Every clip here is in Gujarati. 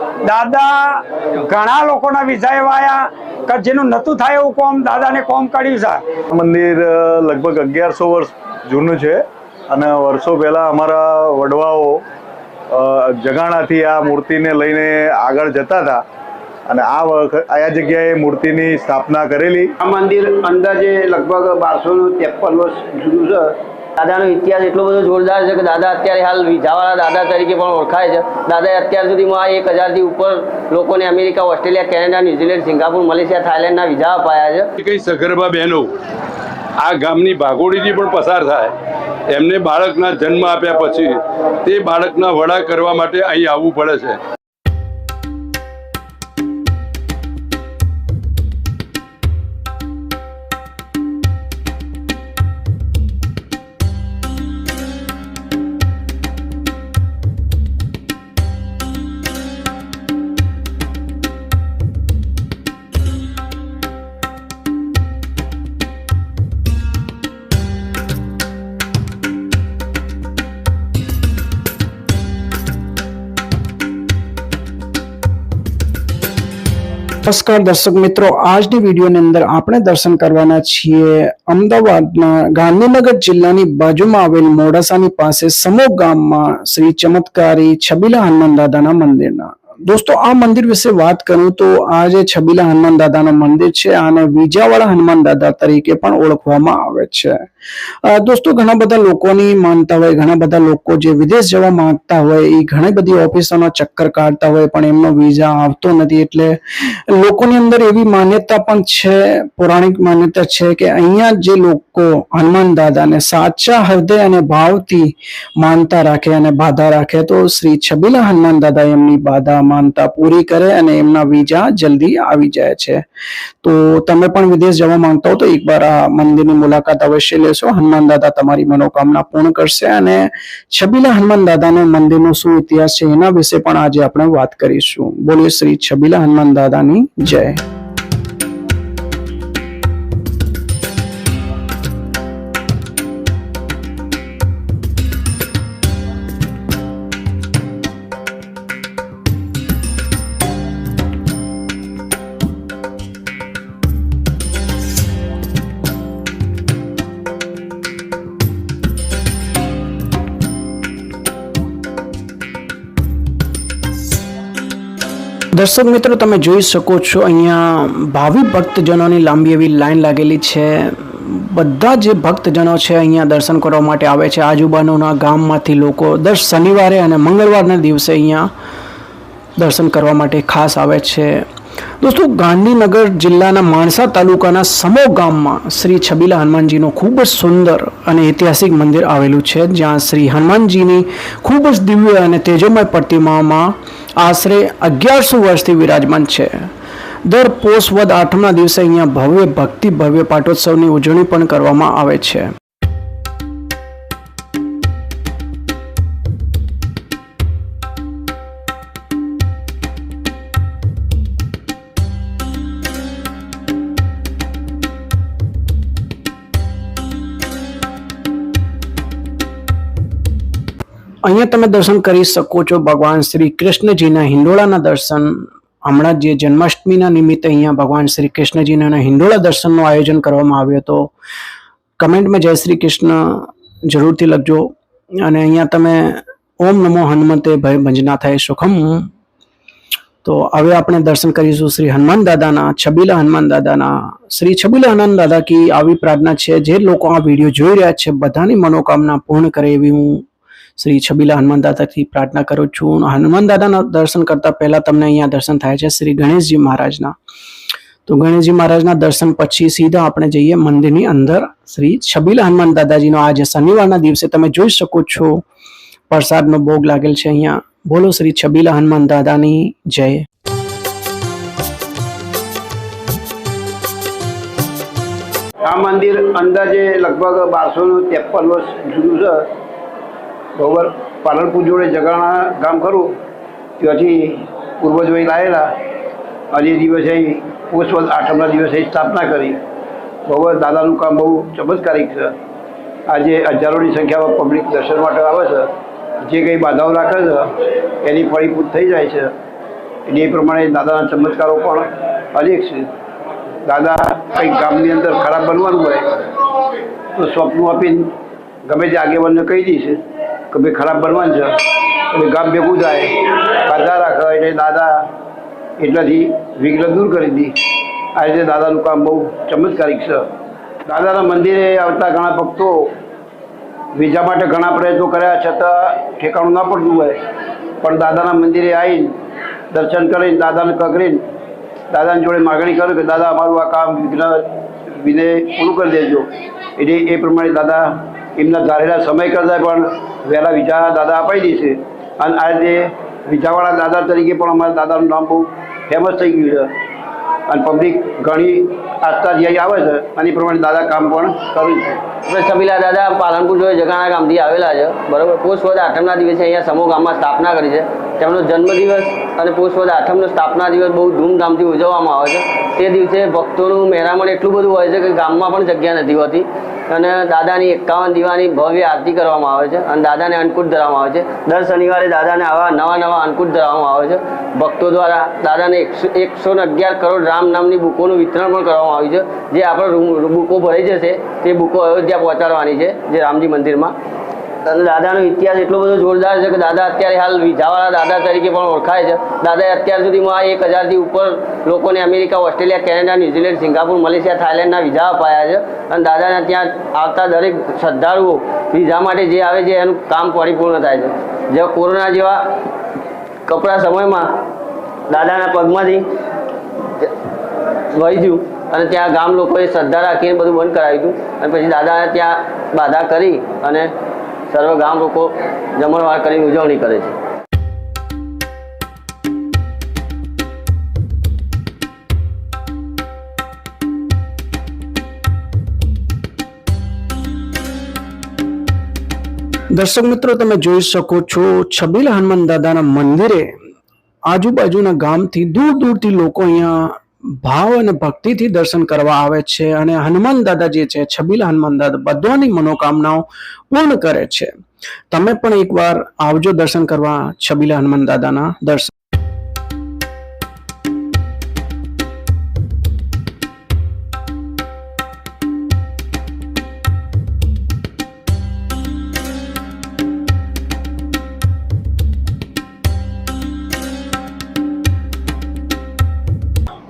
દાદા ઘણા લોકોના વિઝા એવા આયા કે જેનું નતું થાય એવું કોમ દાદાને કોમ કાઢ્યું છે. મંદિર લગભગ અગિયારસો વર્ષ જૂનું છે અને વર્ષો પહેલાં અમારા વડવાઓ જગાણાથી આ મૂર્તિને લઈને આગળ જતા હતા અને આ વખત આ જગ્યાએ મૂર્તિની સ્થાપના કરેલી. આ મંદિર અંદાજે લગભગ બારસો ત્રેપન વર્ષ જૂનું છે. દાદાનો ઇતિહાસ એટલો બધો જોરદાર છે કે દાદા અત્યારે હાલ વિઝાવાળા દાદા તરીકે પણ ઓળખાય છે. દાદાએ અત્યાર સુધીમાં આ એક હજારથી ઉપર લોકોને America, Australia, Canada, New Zealand, Singapore, Malaysia, થાઇલેન્ડના visa અપાયા છે. કઈ સગર્ભા બહેનો, આ ગામની ભાગોળીથી પણ પસાર થાય. એમને બાળકના જન્મ આપ્યા પછી તે બાળકના વડા કરવા માટે અહીં આવવું પડે છે. નમસ્કાર દર્શક મિત્રો, આજની વિડીયોની અંદર આપણે દર્શન કરવાના છીએ અમદાવાદના ગાંધીનગર જિલ્લાની બાજુમાં આવેલ મોડાસાની પાસે સમો ગામમાં શ્રી ચમત્કારી છબીલા હનુમાન દાદાના મંદિરના. દોસ્તો, આ મંદિર વિશે વાત કરું તો આ જે છબીલા હનુમાન દાદાનું મંદિર છે, આને વિજાવાળા હનુમાન દાદા તરીકે પણ ઓળખવામાં આવે છે. દોસ્તો, ઘણા બધા લોકોની માનતા હોય, ઘણા બધા લોકો જે વિદેશ જવા માંગતા હોય એ ઘણી બધી ઓફિસોનો ચક્કર કાઢતા હોય, પણ એમનો વિઝા આવતો નથી. એટલે લોકોની અંદર એવી માન્યતા પણ છે, પૌરાણિક માન્યતા છે કે અહીંયા જે લોકો હનુમાન દાદાને સાચા હૃદય અને ભાવથી માનતા રાખે અને બાધા રાખે, તો શ્રી છબીલા હનુમાન દાદા એમની બાધા માનતા પૂરી કરે અને એમના વિઝા જલ્દી આવી જાય છે. તો તમે પણ વિદેશ જવા માંગતા હો તો એકવાર આ મંદિરની મુલાકાત અવશ્ય લેશો. હનુમાન દાદા તમારી મનોકામના પૂર્ણ કરશે અને છબીલા હનુમાન દાદાનો મંદિરનો શું ઇતિહાસ છે એના વિશે પણ આજે આપણે વાત કરીશું. બોલીએ શ્રી છબીલા હનુમાન દાદાની જય. દર્શક મિત્રો, તમે જોઈ શકો છો, અહીંયા ભાવિ ભક્તજનોની લાંબી એવી લાઈન લાગેલી છે. બધા જે ભક્તજનો છે અહીંયા દર્શન કરવા માટે આવે છે. આજુબાજુના ગામમાંથી લોકો દર શનિવારે અને મંગળવારના દિવસે અહીંયા દર્શન કરવા માટે ખાસ આવે છે. દોસ્તો, ગાંધીનગર જિલ્લાના માણસા તાલુકાના સમો ગામમાં શ્રી છબીલા હનુમાનજીનું ખૂબ જ સુંદર અને ઐતિહાસિક મંદિર આવેલું છે, જ્યાં શ્રી હનુમાનજીની ખૂબ જ દિવ્ય અને તેજોમય પ્રતિમામાં આશરે અગિયારસો વર્ષથી વિરાજમાન છે. દર પોષ વદ આઠમના દિવસે અહીંયા ભવ્ય ભક્તિ ભવ્ય પાટોત્સવની ઉજવણી પણ કરવામાં આવે છે. અહીંયા તમે દર્શન કરી શકો છો ભગવાન શ્રી કૃષ્ણજીના હિંડોળાના દર્શન. હમણાં જે જન્માષ્ટમીના નિમિત્તે અહીંયા ભગવાન શ્રી કૃષ્ણજીના હિંડોળા દર્શનનું આયોજન કરવામાં આવ્યું હતો. કમેન્ટમાં જય શ્રી કૃષ્ણ જરૂરથી લખજો. અને અહીંયા તમે ઓમ નમો હનુમતે ભય ભંજના થાય સુખમ. તો હવે આપણે દર્શન કરીશું શ્રી હનુમાન દાદાના, છબીલા હનુમાન દાદાના. શ્રી છબીલા હનુમાન દાદા કી આવી પ્રાર્થના છે, જે લોકો આ વીડિયો જોઈ રહ્યા છે, બધાની મનોકામના પૂર્ણ કરે એવી હું શ્રી છબીલા હનુમાન દાદાથી પ્રાર્થના કરું છું. હનુમાન દાદાના દર્શન કરતા પહેલા તમને અહીંયા દર્શન થાય છે શ્રી ગણેશજી મહારાજના. તો ગણેશજી મહારાજના દર્શન પછી સીધા આપણે જઈએ મંદિરની અંદર. શ્રી છબીલા હનુમાન દાદાજીનો આજે શનિવારના દિવસે તમે જોઈ શકો છો. પ્રસાદનો ભોગ લાગેલ છે અહીંયા. બોલો શ્રી છબીલા હનુમાન દાદાની જય. આ મંદિર અંદાજે લગભગ બારસો ત્રેપન વર્ષ જૂનું છે. બરોબર. પાલનપુર જોડે જગાણા ગામ ખરું. ત્યાંથી પૂર્વજ અહીં લાવેલા અને એ દિવસે અહીં પોષ વદ આઠમના દિવસે સ્થાપના કરી. બરોબર, દાદાનું કામ બહુ ચમત્કારિક છે. આજે હજારોની સંખ્યામાં પબ્લિક દર્શન માટે આવે છે. જે કંઈ બાધાઓ રાખે છે, એની ફળીભૂત થઈ જાય છે. એટલે એ પ્રમાણે દાદાના ચમત્કારો પણ અનેક છે. દાદા કંઈક ગામની અંદર ખરાબ બનવાનું હોય, તો સ્વપ્નું આપીને ગમે તે આગેવાનને કહી દઈશ કે ભાઈ ખરાબ બનવાનું છે? એટલે ગામ ભેગું થાય. કાઢા રાખે, એટલે દાદા એટલાથી વિઘ્ન દૂર કરી દી. આ રીતે દાદાનું કામ બહુ ચમત્કારિક છે. દાદાના મંદિરે આવતા ઘણા ભક્તો વિઝા માટે ઘણા પ્રયત્નો કર્યા છતાં ઠેકાણું ના પડતું હોય. પણ દાદાના મંદિરે આવીને દર્શન કરીને, દાદાને કગરીને દાદાની જોડે માગણી કરે કે, દાદા, અમારું આ કામ વિઘ્ન વિને પૂરું કરી દેજો. એટલે એ પ્રમાણે દાદા એમના ધારેલા સમય કરતાં પણ વહેલા વિજા દાદા અપાઈ દેશે અને આ રીતે વિજાવાળા દાદા તરીકે પણ અમારા દાદાનું નામ બહુ ફેમસ થઈ ગયું છે. અને પબ્લિક ઘણી આસ્થાથી અહીં આવે છે, એની પ્રમાણે દાદા કામ પણ કરે છે. આપણે છબીલા દાદા, પાલનપુર જોડે જગાણા ગામથી આવેલા છે. બરાબર? પોષવદ આઠમના દિવસે અહીંયા સમૂહ ગામમાં સ્થાપના કરી છે. તેમનો જન્મદિવસ અને પોષવદ આઠમનો સ્થાપના દિવસ બહુ ધૂમધામથી ઉજવવામાં આવે છે. તે દિવસે ભક્તોનું મહેરામણ એટલું બધું હોય છે કે ગામમાં પણ જગ્યા નથી હોતી. અને દાદાની એકાવન દીવાની ભવ્ય આરતી કરવામાં આવે છે અને દાદાને અન્નકૂટ ધરવામાં આવે છે. દર શનિવારે દાદાને આવા નવા નવા અન્નકૂટ ધરવામાં આવે છે. ભક્તો દ્વારા દાદાને એકસો એકસો અગિયાર કરોડ રામ નામની બુકોનું વિતરણ પણ કરવામાં આવ્યું છે. જે આપણે બુકો ભરાઈ જશે, તે બુકો અયોધ્યા પહોંચાડવાની છે, જે રામજી મંદિરમાં. અને દાદાનો ઇતિહાસ એટલો બધો જોરદાર છે કે દાદા અત્યારે હાલ વિઝાવાળા દાદા તરીકે પણ ઓળખાય છે. દાદાએ અત્યાર સુધીમાં એક હજારથી ઉપર લોકોને America, Australia, Canada, New Zealand, Singapore, Malaysia, થાઇલેન્ડના visa અપાયા છે. અને દાદાના ત્યાં આવતા દરેક શ્રદ્ધાળુઓ વિઝા માટે જે આવે છે, એનું કામ પરિપૂર્ણ થાય છે. જે કોરોના જેવા કપરા સમયમાં દાદાના પગમાંથી વહી ગયું. અને ત્યાં ગામ લોકોએ શ્રદ્ધા રાખીને બધું બંધ કરાવ્યું હતું. અને પછી દાદાને ત્યાં બાધા કરી અને સર્વ ગામ લોકો જમણવાર કરીને ઉજવણી કરે છે. દર્શક મિત્રો, તમે જોઈ શકો છો છબીલ હનુમાન દાદાના મંદિરે આજુબાજુના ગામથી દૂર દૂરથી લોકો અહીંયા ભાવ અને ભક્તિથી દર્શન કરવા આવે છે અને હનુમાન દાદા જે છે, છબીલા હનુમાન દાદા, બધાની મનોકામનાઓ પૂર્ણ કરે છે. તમે પણ એકવાર આવજો દર્શન કરવા છબીલા હનુમાન દાદાના દર્શન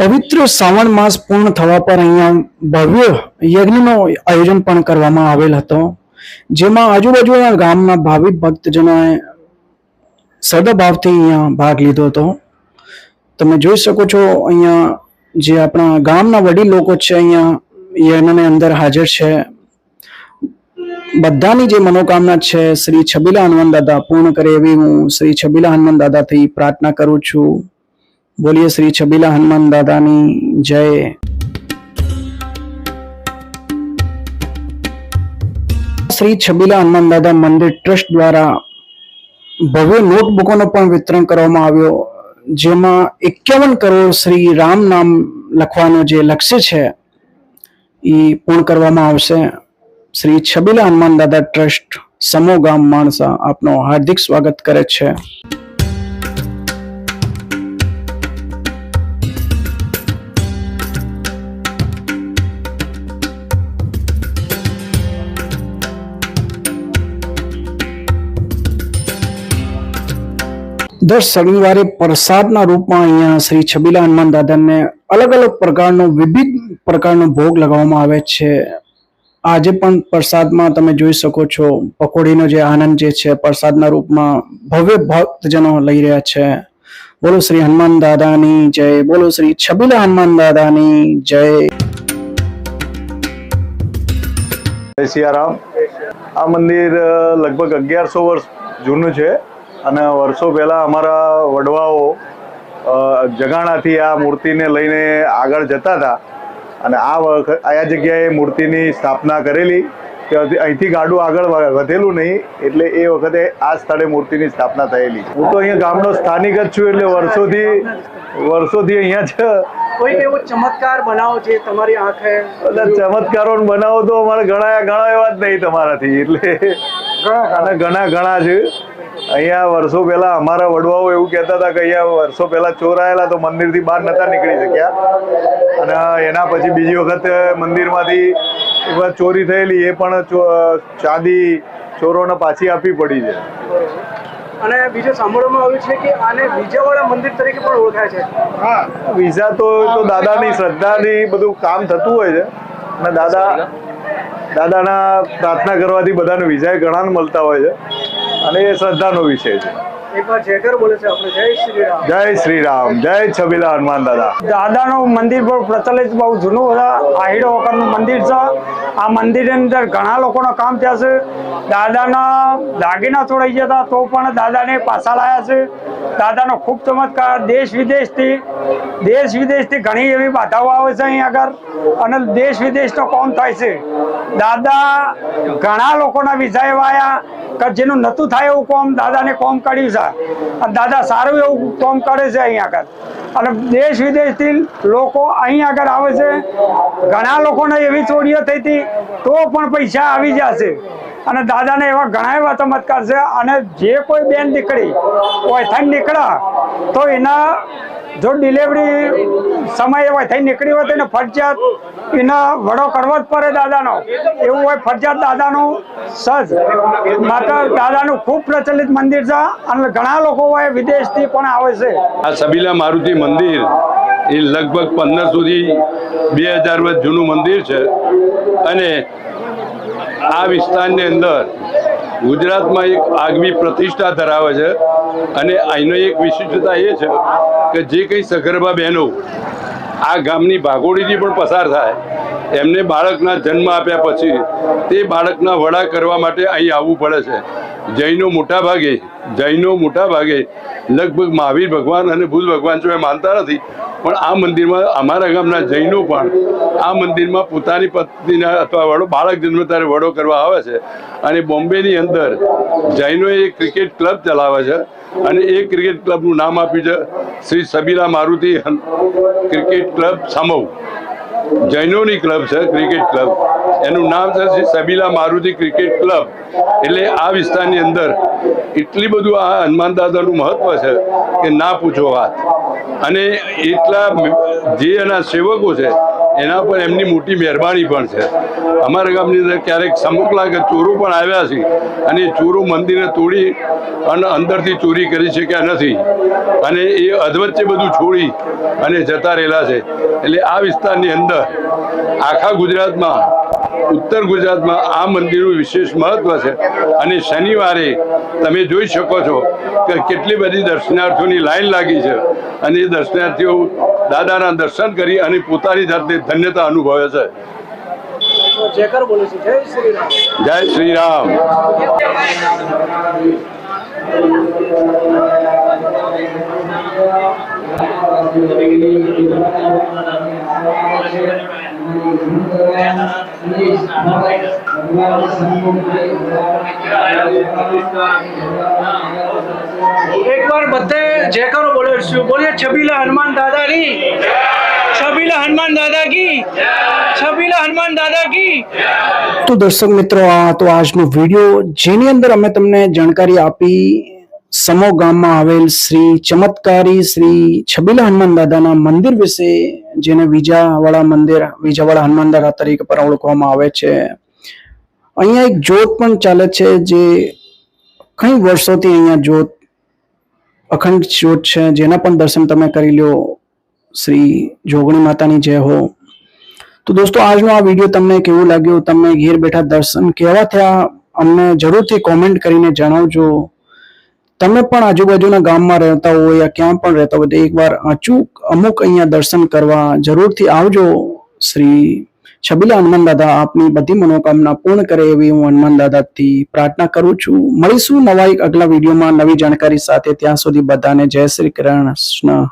પવિત્ર શ્રાવણ માસ પૂર્ણ થવા પર અહીંયા ભવ્ય યજ્ઞનો આયોજન પણ કરવામાં આવેલ હતો, જેમાં આજુબાજુના ગામના ભાવિક ભક્તજનોએ સદભાવથી અહીંયા ભાગ લીધો હતો. તમે જોઈ શકો છો અહીંયા જે આપણા ગામના વડીલ લોકો છે અહીંયા યજ્ઞની અંદર હાજર છે. બધાની જે મનોકામના છે, શ્રી છબીલા હનુમાન દાદા પૂર્ણ કરે એવી હું શ્રી છબીલા હનુમાન દાદાથી પ્રાર્થના કરું છું. બોલીએ શ્રી છબીલા હનુમાન દાદાની જય. શ્રી છબીલા હનુમાન દાદા મંદિર ટ્રસ્ટ દ્વારા ભવ્ય નોટબુકોનો પણ વિતરણ કરવામાં આવ્યો, જેમાં એકાવન કરોડ શ્રી રામ નામ લખવાનો જે લક્ષ્ય છે એ પૂર્ણ કરવામાં આવશે. શ્રી છબીલા હનુમાન દાદા ટ્રસ્ટ સમો ગામ માણસા આપનો હાર્દિક સ્વાગત કરે છે. દર શનિવારે પ્રસાદના રૂપમાં અહીંયા શ્રી છબીલા હનુમાન દાદાને અલગ અલગ પ્રકારનો, વિવિધ પ્રકારનો ભોગ લગાવવામાં આવે છે. આજે પણ પ્રસાદમાં તમે જોઈ શકો છો, પકોડીનો જે આનંદ જે છે, પ્રસાદના રૂપમાં ભવ્ય ભક્તજનો લઈ રહ્યા છે. બોલો શ્રી હનુમાન દાદાની જય, બોલો શ્રી છબીલા હનુમાન દાદાની જય. જય સિયારામ. આ મંદિર લગભગ અગિયારસો વર્ષ જૂનું છે. અને વર્ષો પહેલાં અમારા વડવાઓ જગાણાથી આ મૂર્તિને લઈને આગળ જતા હતા. અને આ વખત આ જગ્યાએ મૂર્તિની સ્થાપના કરેલી. કે અહીંથી ગાડું આગળ વધેલું નહીં એટલે એ વખતે આ સ્થળે મૂર્તિની સ્થાપના થયેલી. હું તો અહીંયા ગામનો સ્થાનિક જ છું એટલે વર્ષોથી વર્ષોથી અહીંયા છે કોઈક એવો ચમત્કાર બનાવો છે તમારી આંખે? બધા ચમત્કારો બનાવો તો અમારે ઘણા ઘણા એવા જ નહીં તમારાથી એટલે અને ઘણા ઘણા છે અહીંયા વર્ષો પહેલા અમારા વડવાઓ એવું કહેતા હતા કે અહીંયા વર્ષો પહેલા ચોર આવેલા તો મંદિરથી બહાર નતા નીકળી શક્યા. અને એના પછી બીજી વખત મંદિરમાંથી એક વાર ચોરી થયેલી એ પણ ચાંદી ચોરોને પાછી આપવી પડી છે. અને બીજું સાંભળવામાં આવ્યું છે કે આને બીજાવાળા મંદિર તરીકે પણ ઓળખાય છે. હા. વિઝા તો તો દાદાની શ્રદ્ધાની બધું કામ થતું હોય છે. અને દાદા દાદાના પ્રાર્થના કરવાથી બધાને વિઝા ઘણા મળતા હોય છે. અને એ શ્રદ્ધાનો વિષય છે. એકવાર જયકર બોલે છે આપણે. જય શ્રી રામ જય શ્રી છબીલા હનુમાન દાદા. દાદાનું મંદિર બહુ પ્રચલિત બહુ જૂનું હતા આહીડો વખતનું મંદિર છે. આ મંદિરની અંદર ઘણા લોકોના કામ થયા છે. દાદાના દાગીના ચોરાઈ ગયા હતા તો પણ દાદાને પાછા લાયા છે. દાદાનો ખૂબ ચમત્કાર. દેશ વિદેશથી દેશ વિદેશથી ઘણી એવી બાધાઓ આવે છે અહીં આગળ. અને દેશ વિદેશનો કોમ થાય છે. દાદા ઘણા લોકોના એવા આવ્યા કે જેનું નતું થાય એવું કોમ દાદાને કોમ કર્યું છે. અને દાદા સારું એવું કોમ કરે છે અહીં આગળ. અને દેશ વિદેશથી લોકો અહીં આગળ આવે છે. ઘણા લોકોને એવી ચોરીઓ થઈ હતી તો પણ પૈસા આવી જશે. અને દાદાને એવા ઘણા એવા ચમત્કાર છે. અને જે કોઈ બેન દીકરી ઓયથાઈ નીકળ્યા તો એના જો ડિલિવરી સમય એવો થઈ નીકળી હોય તો ફરજિયાત એને વડો કરવો જ પડે દાદાનો. એવું હોય ફરજિયાત દાદાનું સજ. માત્ર દાદાનું ખૂબ પ્રચલિત મંદિર છે અને ઘણા લોકો હોય વિદેશથી પણ આવે છે. આ સબીલા મારુતિ મંદિર એ લગભગ પંદરસોથી બે હજાર વર્ષ જૂનું મંદિર છે. અને આ વિસ્તારની અંદર ગુજરાતમાં એક આગવી પ્રતિષ્ઠા ધરાવે છે. અને અહીંનો એક વિશિષ્ટતા એ છે કે જે કંઈ સગર્ભા બહેનો આ ગામની ભાગોળીથી પણ પસાર થાય, એમને બાળકના જન્મ આપ્યા પછી તે બાળકના વડા કરવા માટે અહીં આવવું પડે છે. જૈનો મોટા ભાગે, જૈનો મોટા ભાગે લગભગ મહાવીર ભગવાન અને બુદ્ધ ભગવાન એ માનતા નથી, પણ આ મંદિરમાં અમારા ગામના જૈનો પણ આ મંદિરમાં પોતાની પત્નીના અથવા વડો, બાળક જન્મ ત્યારે વડો કરવા આવે છે. અને બોમ્બેની અંદર જૈનોએ એક ક્રિકેટ ક્લબ ચલાવે છે. અને એ ક્રિકેટ ક્લબનું નામ આપ્યું છે શ્રી સબીલા મારુતિ ક્રિકેટ ક્લબ સમવ. જૈનોની ક્લબ છે ક્રિકેટ ક્લબ એનું નામ છે શ્રી સબીલા મારુતિ ક્રિકેટ ક્લબ એટલે આ વિસ્તારની અંદર એટલી બધું આ હનુમાન દાદાનું મહત્વ છે કે ના પૂછો વાત. અને એટલા જે એના સેવકો છે એના પર એમની મોટી મહેરબાની પણ છે. અમારા ગામની અંદર ક્યારેક સમુકલા કે ચોરો પણ આવ્યા છે અને ચોરો મંદિરને તોડી અને અંદરથી ચોરી કરી શક્યા નથી. અને એ અધવચ્ચે બધું છોડી અને જતા રહેલા છે. એટલે આ વિસ્તારની અંદર આખા ગુજરાતમાં ઉત્તર ગુજરાતમાં આ મંદિરનું વિશેષ મહત્વ છે. અને શનિવારે તમે જોઈ શકો છો કે કેટલી બધી દર્શનાર્થીઓની લાઈન લાગી છે. અને એ દર્શનાર્થીઓ દાદાના દર્શન કરી અને પોતાની જાતે ધન્યતા અનુભવે છે. તો જયકર બોલે છે. જય શ્રી રામ Thank શ્રી રામ એકવાર બધે જે કરો બોલે બોલીએ છબીલા હનુમાન દાદાની. છબીલા હનુમાન દાદા કી છબીલા હનુમાન દાદા કી તો દર્શક મિત્રો, આ તો આજનો વીડિયો. જેની અંદર અમે તમને જાણકારી આપી સમો ગામમાં આવેલ શ્રી ચમત્કારી શ્રી છબીલા હનુમાન દાદાના મંદિર વિશે, જેને વિજાવાળા મંદિર, વિજાવાળા હનુમાન દાદા તરીકે પણ ઓળખવામાં આવે છે. અહીંયા એક જોત પણ ચાલે છે જે ઘણી વર્ષોથી અહીંયા જોત અખંડ જ્યોત છે. જેના પણ દર્શન તમે કરી લો શ્રી જોગણી માતાની જય હો. તો દોસ્તો, આજનો આ વીડિયો તમને કેવું લાગ્યું? તમને ઘેર બેઠા દર્શન કેવા થયા? અમને જરૂરથી કોમેન્ટ કરીને જણાવજો. તમે પણ આજુબાજુના ગામમાં રહેતા હોય યા ક્યાં પણ રહેતા હોય તો એકવાર અચૂક અમુક અહીંયા દર્શન કરવા જરૂરથી આવજો. શ્રી છબીલા હનુમાન દાદા આપની બધી મનોકામના પૂર્ણ કરે એવી હું હનુમાન દાદાથી પ્રાર્થના કરું છું. મળીશું નવા એક અગલા વિડીયોમાં નવી જાણકારી સાથે. ત્યાં સુધી બધાને જય શ્રી કૃષ્ણ.